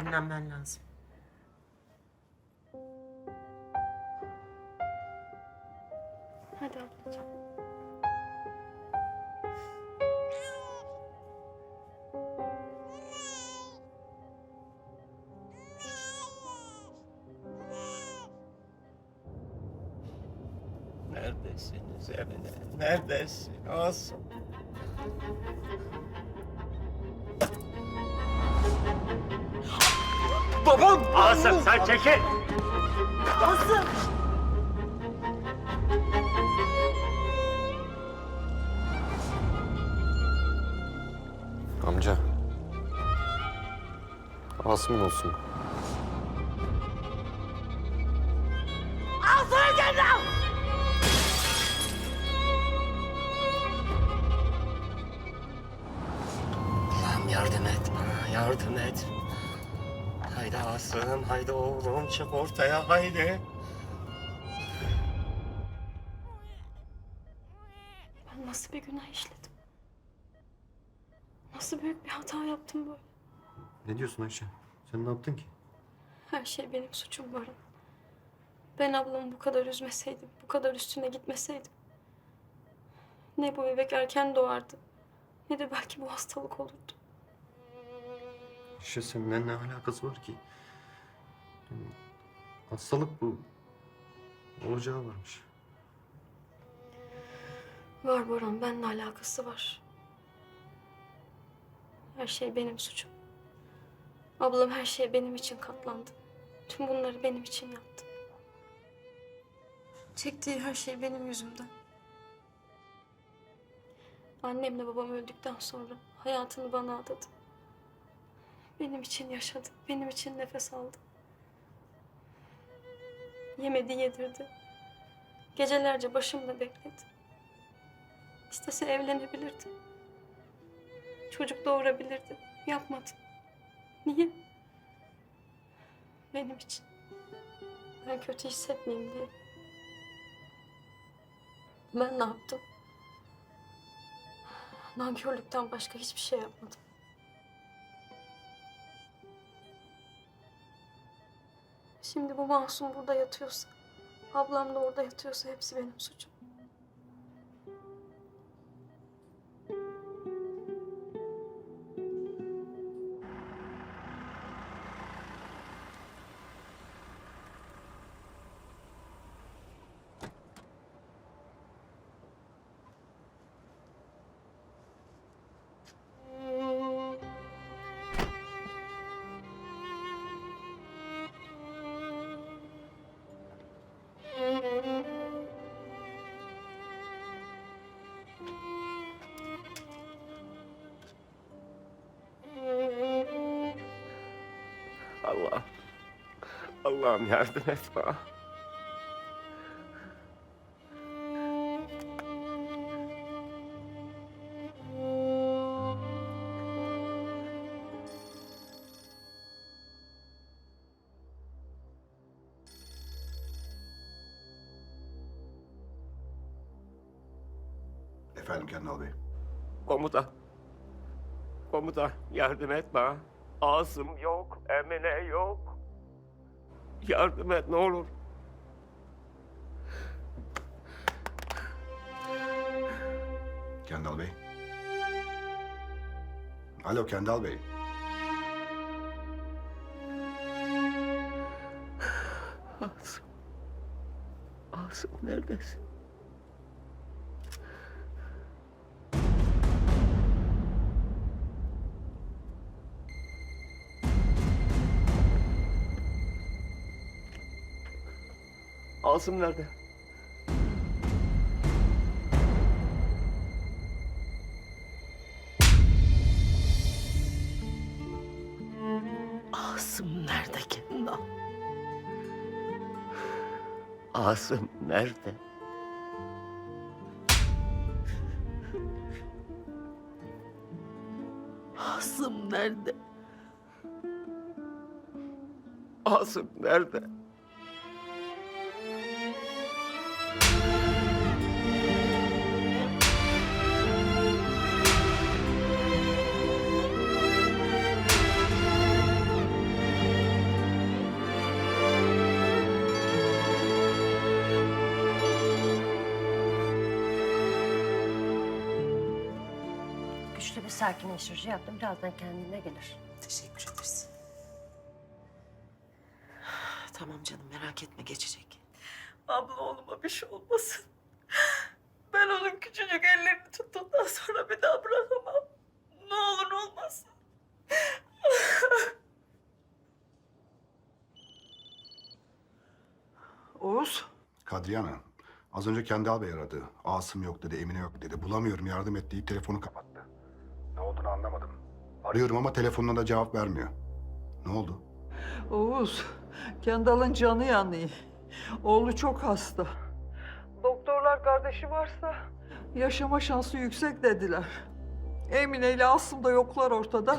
Dinlenmen lazım. Hadi ablacığım. Neredesiniz Emine? Neredesin Asım? Babam! Asım sen çekil! Asım! Amca. Asım'ın olsun. Allah'ım yardım et bana, yardım et. Asım, haydi oğlum çık ortaya haydi. Ben nasıl bir günah işledim? Nasıl büyük bir hata yaptım böyle? Ne diyorsun Ayşe? Sen ne yaptın ki? Her şey benim suçum Baran. Ben ablamı bu kadar üzmeseydim, bu kadar üstüne gitmeseydim. Ne bu bebek erken doğardı, ne de belki bu hastalık olurdu. Seninle ne alakası var ki? Hastalık bu. Olacağı varmış. Var Boran, benimle alakası var. Her şey benim suçum. Ablam her şeye benim için katlandı. Tüm bunları benim için yaptı. Çektiği her şey benim yüzümden. Annemle babam öldükten sonra hayatını bana adadı. Benim için yaşadı, benim için nefes aldı. Yemedi, yedirdi. Gecelerce başımda bekledi. İstese evlenebilirdi. Çocuk doğurabilirdi. Yapmadı. Niye? Benim için. Ben kötü hissetmeyeyim diye. Ben ne yaptım? Nankörlükten başka hiçbir şey yapmadım. Şimdi bu masum burada yatıyorsa, ablam da orada yatıyorsa hepsi benim suçum. Allah'ım yardım et bana. Efendim Kendal Bey. Komutan. Komutan yardım et bana. Asım yok, Emine yok. Yardım et ne olur. Kendal Bey. Alo Kendal Bey. Asım. Asım neredesin? Asım nerede? Asım nerede Kendal? Asım nerede? Asım nerede? Asım nerede? Sakinleştirici yaptım. Birazdan kendine gelir. Teşekkür ederiz. Tamam canım merak etme geçecek. Abla oğluma bir şey olmasın. Ben onun küçücük ellerini tuttuğundan sonra bir daha bırakamam. Ne olur olmasın. Oğuz. Kadriye Ana, az önce Kendal Bey aradı. Asım yok dedi, Emine yok dedi. Bulamıyorum yardım et deyip telefonu kapattı. Ne olduğunu anlamadım. Arıyorum ama telefonuna da cevap vermiyor. Ne oldu? Oğuz. Kendal'ın canı yanıyor. Oğlu çok hasta. Doktorlar kardeşi varsa yaşama şansı yüksek dediler. Emine ile Asım da yoklar ortada.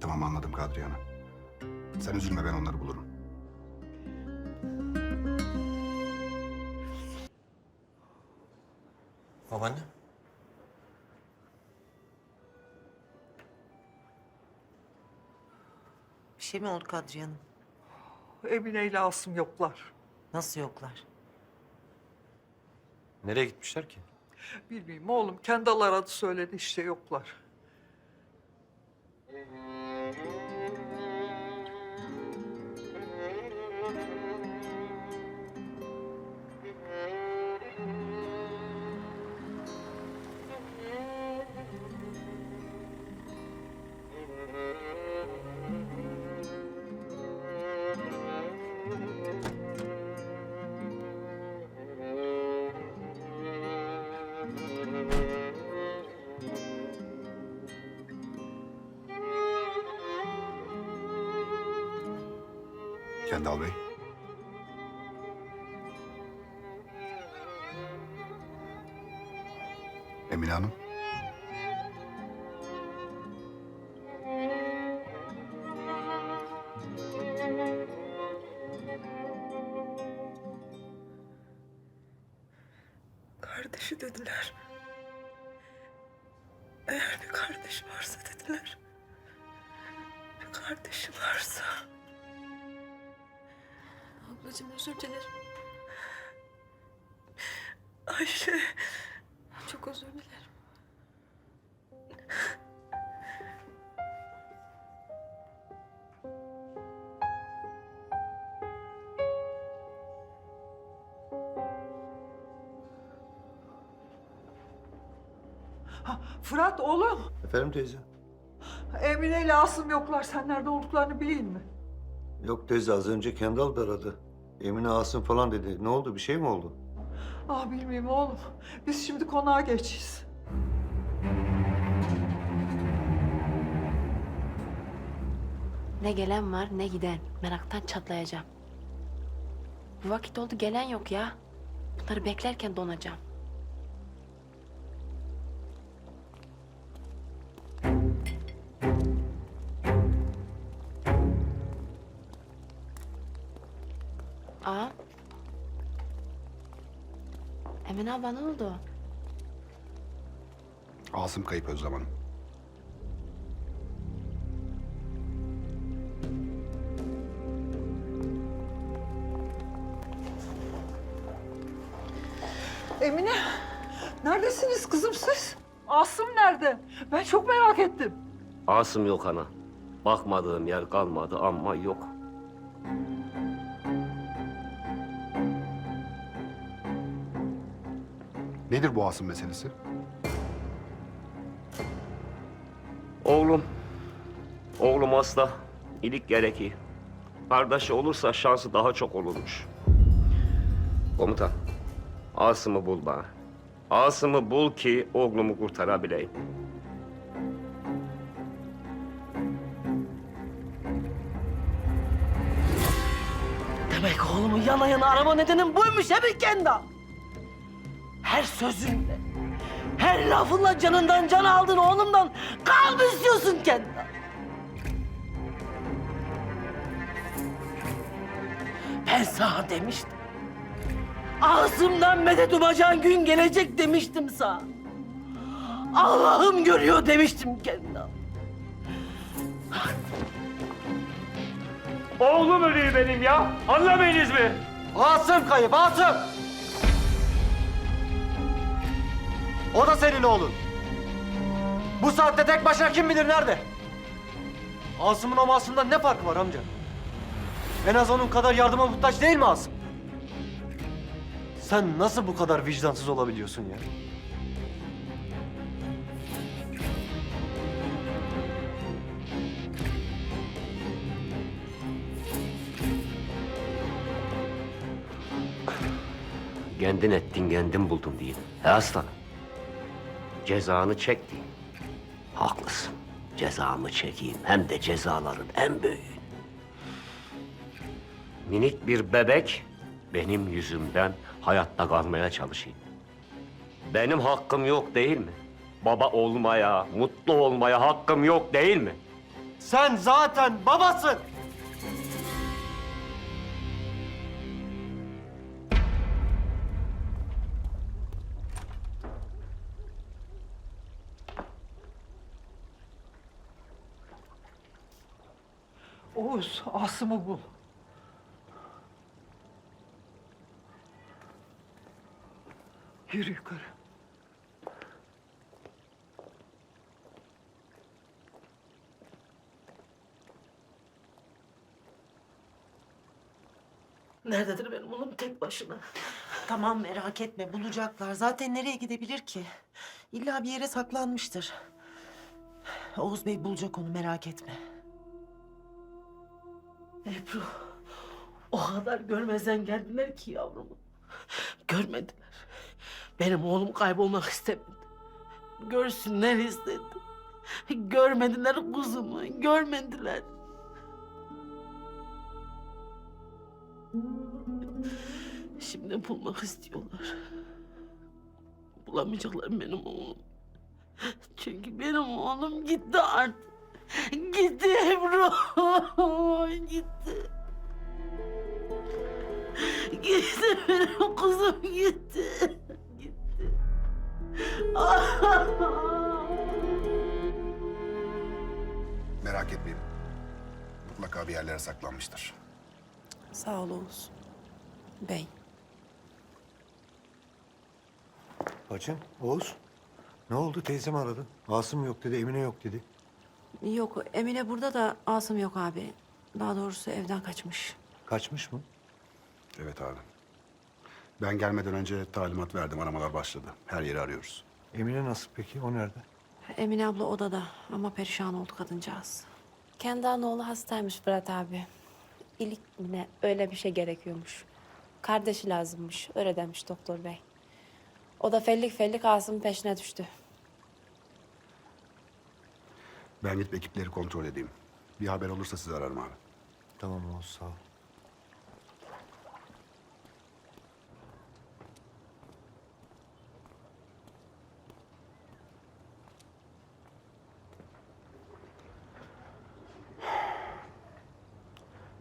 Tamam anladım Kadriye Ana. Sen üzülme ben onları bulurum. Babaanne. Bir şey mi oldu Kadriye Hanım? Emine ile Asım yoklar. Nasıl yoklar? Nereye gitmişler ki? Bilmiyorum oğlum. Kendal aradı söyledi işte yoklar. Kendal Bey. Emine Hanım. Ablacığım özür dilerim. Ayşe. Çok özür dilerim. Ha, Fırat oğlum. Efendim teyze? Emine ile Asım yoklar. Sen nerede olduklarını bileyim mi? Yok teyze az önce Kendal da aradı. Emine Asım falan dedi. Ne oldu? Bir şey mi oldu? Ah bilmiyorum oğlum. Biz şimdi konağa geçeceğiz. Ne gelen var ne giden. Meraktan çatlayacağım. Bu vakit oldu gelen yok ya. Bunları beklerken donacağım. Abla ne oldu? Asım kayıp Özlem Hanım. Emine. Neredesiniz kızım siz? Asım nerede? Ben çok merak ettim. Asım yok ana. Bakmadığım yer kalmadı ama yok. Nedir bu Asım meselesi? Oğlum. Oğlum hasta. İlik gerekir. Kardeşi olursa şansı daha çok olurmuş. Komutan. Asım'ı bul bana. Asım'ı bul ki oğlumu kurtarabileyim. Demek oğlumu yana yana arama nedenin buymuş he mi Kenda? Her sözünle, her lafınla canından can aldın oğlumdan. Mı istiyorsun Kenda? Ben sana demiştim. Ağzımdan medet umacağın gün gelecek demiştim sana. Allah'ım görüyor demiştim Kenda. Oğlum ölüyor benim ya. Anlamayınız mı? Asım kayıp Asım! O da senin oğlun. Bu saatte tek başına kim bilir nerede? Asım'ın o Masum'dan ne farkı var amca? En az onun kadar yardıma muhtaç değil mi Asım? Sen nasıl bu kadar vicdansız olabiliyorsun ya? Kendin ettin, kendin buldun diyeyim. He aslanım. Cezanı çek diyeyim. Haklısın. Cezamı çekeyim. Hem de cezaların en büyüğü. Minik bir bebek benim yüzümden hayatta kalmaya çalışayım. Benim hakkım yok değil mi? Baba olmaya, mutlu olmaya hakkım yok değil mi? Sen zaten babasın. Oğuz, Asım'ı bul. Yürü yukarı. Nerededir benim oğlum tek başına? Tamam merak etme bulacaklar. Zaten nereye gidebilir ki? İlla bir yere saklanmıştır. Oğuz Bey bulacak onu merak etme. Ebru, o kadar görmezden geldiler ki yavrumu. Görmediler. Benim oğlum kaybolmak istemedi. Görsünler istedi. Görmediler kuzumu, görmediler. Şimdi bulmak istiyorlar. Bulamayacaklar benim oğlum. Çünkü benim oğlum gitti artık. Gitti Ebru. gitti. Gitti benim kızım gitti. Gitti. Merak etmeyin. Mutlaka bir yerlere saklanmıştır. Sağ ol Oğuz. Bey. Bacım, Oğuz. Ne oldu? Teyzem aradı. Asım yok dedi, Emine yok dedi. Yok Emine burada da Asım yok abi. Daha doğrusu evden kaçmış. Kaçmış mı? Evet abi. Ben gelmeden önce talimat verdim. Aramalar başladı. Her yeri arıyoruz. Emine nasıl peki? O nerede? Emine abla odada ama perişan oldu kadıncağız. Kendi oğlu hastaymış Fırat abi. İlik mi ne öyle bir şey gerekiyormuş. Kardeşi lazımmış öyle demiş doktor bey. O da fellik fellik Asım'ın peşine düştü. Ben gidip ekipleri kontrol edeyim. Bir haber olursa sizi ararım abi. Tamam Oğuz, sağ ol.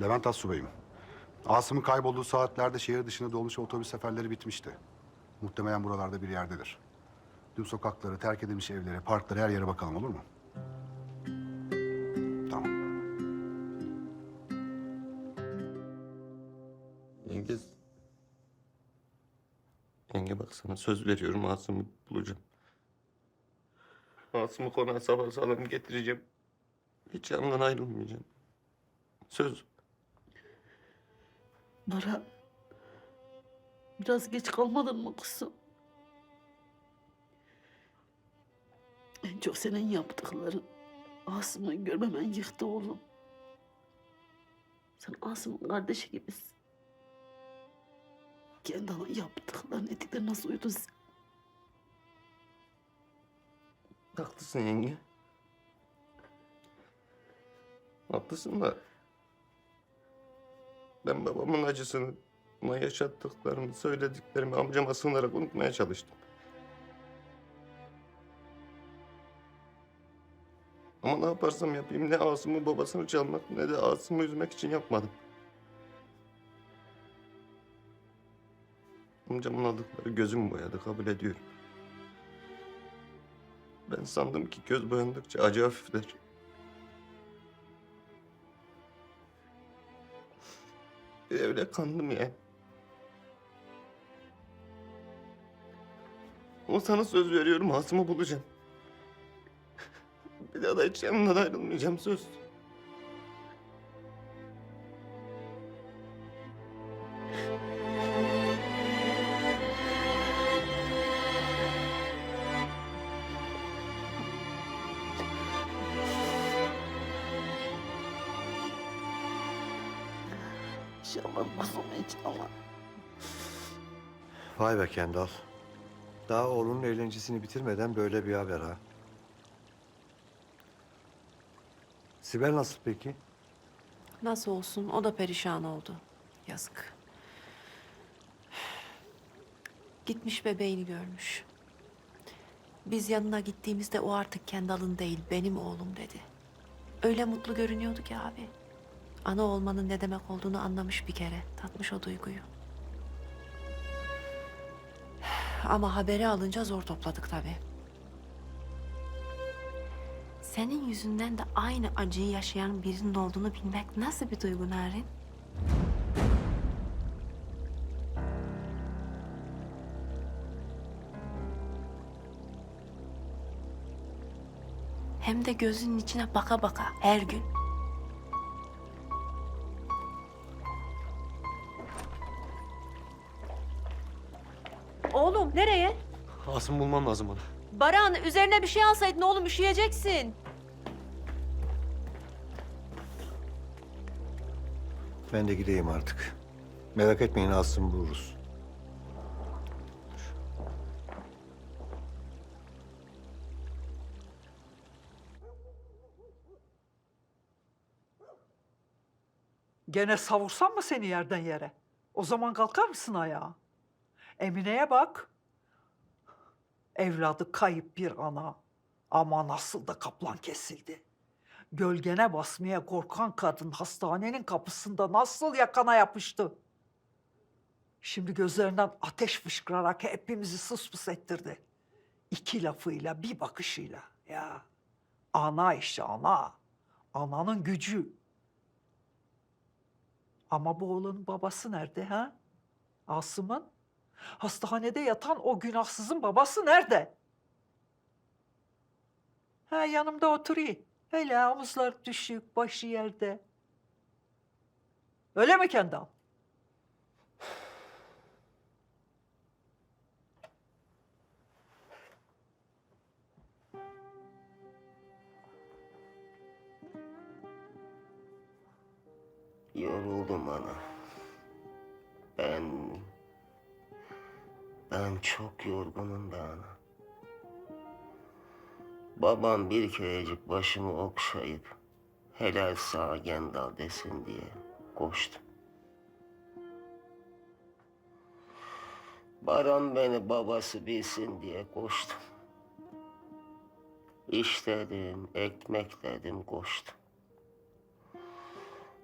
Levent Assubay'ım. Asım'ın kaybolduğu saatlerde şehir dışında dolmuş otobüs seferleri bitmişti. Muhtemelen buralarda bir yerdedir. Tüm sokakları, terk edilmiş evlere, parklara, her yere bakalım olur mu? Yenge... Yenge bak sana söz veriyorum Asım'ı bulacağım. Asım'ı konağa sabah sağlam getireceğim. Hiç yanından ayrılmayacağım. Söz. Nara, biraz geç kalmadın mı kızım? En çok senin yaptıkların Asım'ı görmemen yıktı oğlum. Sen Asım'ın kardeşi gibisin. Kendi ana yaptıkların ettikleri nasıl uyudun sen? Haklısın yenge. Haklısın da... Ben babamın acısını, ona yaşattıklarını, söylediklerimi amcama sığınarak unutmaya çalıştım. Ama ne yaparsam yapayım ne Asım'ın babasını çalmak ne de Asım'ı üzmek için yapmadım. Amcamın aldıkları gözüm boyadı kabul ediyorum. Ben sandım ki göz boyandıkça acı hafifler. Öyle kandım ya. Ama sana söz veriyorum Asım'ı bulacağım. Bir daha da hiç yanından ayrılmayacağım söz. Vay be Kendal. Daha oğlunun eğlencesini bitirmeden böyle bir haber ha. Sibel nasıl peki? Nasıl olsun o da perişan oldu. Yazık. Gitmiş bebeğini görmüş. Biz yanına gittiğimizde o artık Kendal'ın değil benim oğlum dedi. Öyle mutlu görünüyordu ki abi. Ana olmanın ne demek olduğunu anlamış bir kere. Tatmış o duyguyu. Ama haberi alınca zor topladık tabii. Senin yüzünden de aynı acıyı yaşayan birinin olduğunu bilmek nasıl bir duygu Narin? Hem de gözünün içine baka baka her gün. Nereye? Asım bulmam lazım bana. Baran üzerine bir şey alsaydın oğlum üşüyeceksin. Ben de gideyim artık. Merak etmeyin Asım buluruz. Gene savursam mı seni yerden yere? O zaman kalkar mısın ayağa? Emine'ye bak. Evladı kayıp bir ana. Ama nasıl da kaplan kesildi. Gölgene basmaya korkan kadın hastanenin kapısında nasıl yakana yapıştı. Şimdi gözlerinden ateş fışkırarak hepimizi sus pus ettirdi. İki lafıyla, bir bakışıyla. Ya ana işte ana. Ananın gücü. Ama bu oğlanın babası nerede ha? Asım'ın? Hastanede yatan o günahsızın babası nerede? Ha yanımda oturuyor. Hele omuzlar düşük, başı yerde. Öyle mi Kendal? Yoruldum ana. Ben çok yorgunum be ana. Babam bir kerecik başımı okşayıp helal sağ gendal desin diye koştum. Baran beni babası bilsin diye koştum. İş dedim, ekmek dedim koştum.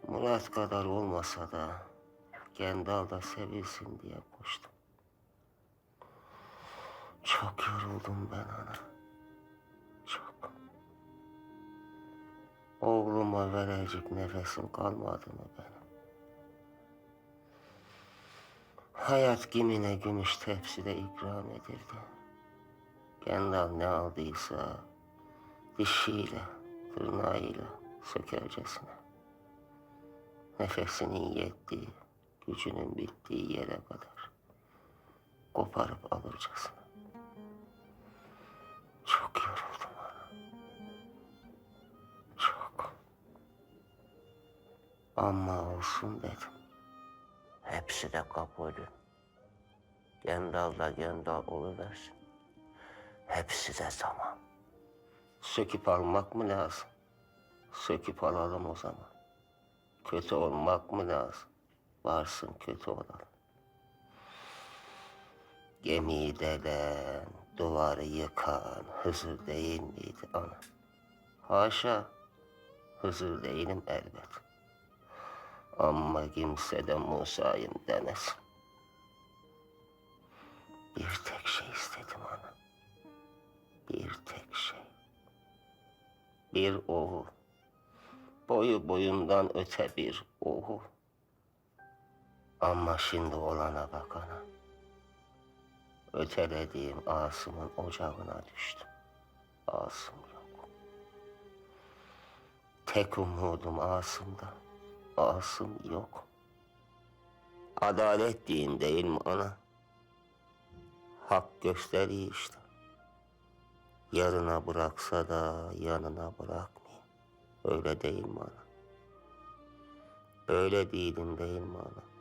Murat kadar olmasa da Gendal da sevilsin diye koştum. Çok yoruldum ben ana. Çok. Oğluma verecek nefesim kalmadı mı benim? Hayat kimine gümüş tepside ikram edildi. Kendal ne aldıysa dişiyle, tırnağıyla sökercesine. Nefesinin yettiği, gücünün bittiği yere kadar koparıp alırcasına. Çok yoruldum ana. Çok. Ama olsun dedim. Hepsi de kabulü. Gendal da gendal oluversin. Hepsi de tamam. Söküp almak mı lazım? Söküp alalım o zaman. Kötü olmak mı lazım? Varsın kötü olalım. Gemiyi delen, duvarı yıkan Hızır değil miydi ana? Haşa, Hızır değilim elbet. Ama kimse de Musa'yım demesin. Bir tek şey istedim ana. Bir tek şey. Bir oğul. Boyu boyundan öte bir oğul. Ama şimdi olana bak ana. Ötelediğim Asım'ın ocağına düştüm. Asım yok. Tek umudum Asım'da. Asım yok. Adalet deyin değil mi ana? Hak gösteriyor işte. Yarına bıraksa da yanına bırakmayayım. Öyle değil mi ana? Öyle değilim değil mi ana?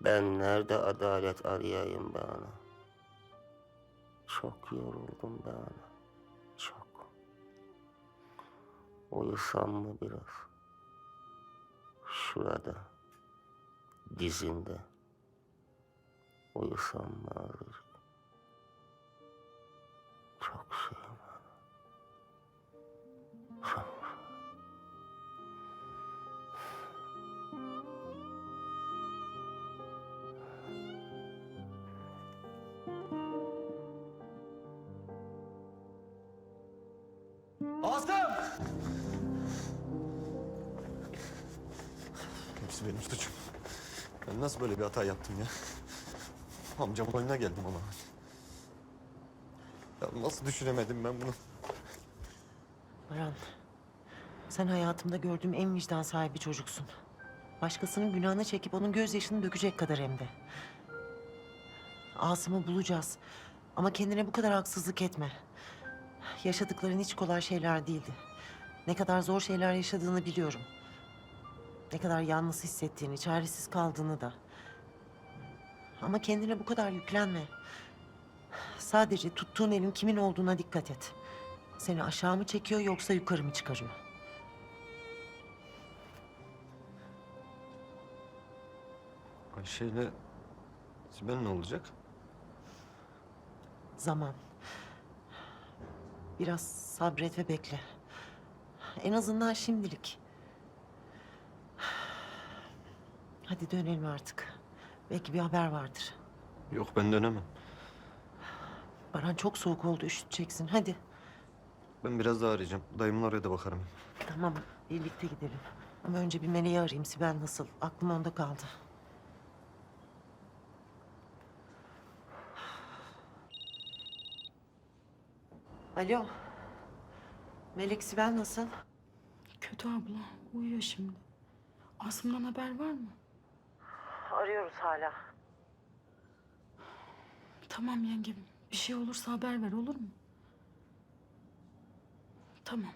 Ben nerede adalet arayayım be ana? Çok yoruldum be ana. Çok. Uyusam mı biraz? Şurada. Dizinde. Uyusam mı azıcık? Çok şeyim var. Çok. Hepsi benim suçum. Ben nasıl böyle bir hata yaptım ya? Amcamın oyununa geldim ama. Ya nasıl düşünemedim ben bunu? Baran, sen hayatımda gördüğüm en vicdan sahibi çocuksun. Başkasının günahını çekip onun gözyaşını dökecek kadar hem de. Asım'ı bulacağız. Ama kendine bu kadar haksızlık etme. Yaşadıkların hiç kolay şeyler değildi. Ne kadar zor şeyler yaşadığını biliyorum. Ne kadar yalnız hissettiğini, çaresiz kaldığını da. Ama kendine bu kadar yüklenme. Sadece tuttuğun elin kimin olduğuna dikkat et. Seni aşağı mı çekiyor yoksa yukarı mı çıkarıyor? Ayşe ile Sibel ne olacak? Zaman. Biraz sabret ve bekle. En azından şimdilik. Hadi dönelim artık. Belki bir haber vardır. Yok ben dönemem. Baran çok soğuk oldu üşüteceksin. Hadi. Ben biraz daha arayacağım. Dayımın oraya da bakarım. Tamam birlikte gidelim. Ama önce bir Meleği arayayım. Sibel nasıl? Aklım onda kaldı. Alo. Melek Sibel nasıl? Kötü abla. Uyuyor şimdi. Asım'dan haber var mı? Arıyoruz hala. Tamam yengem. Bir şey olursa haber ver olur mu? Tamam.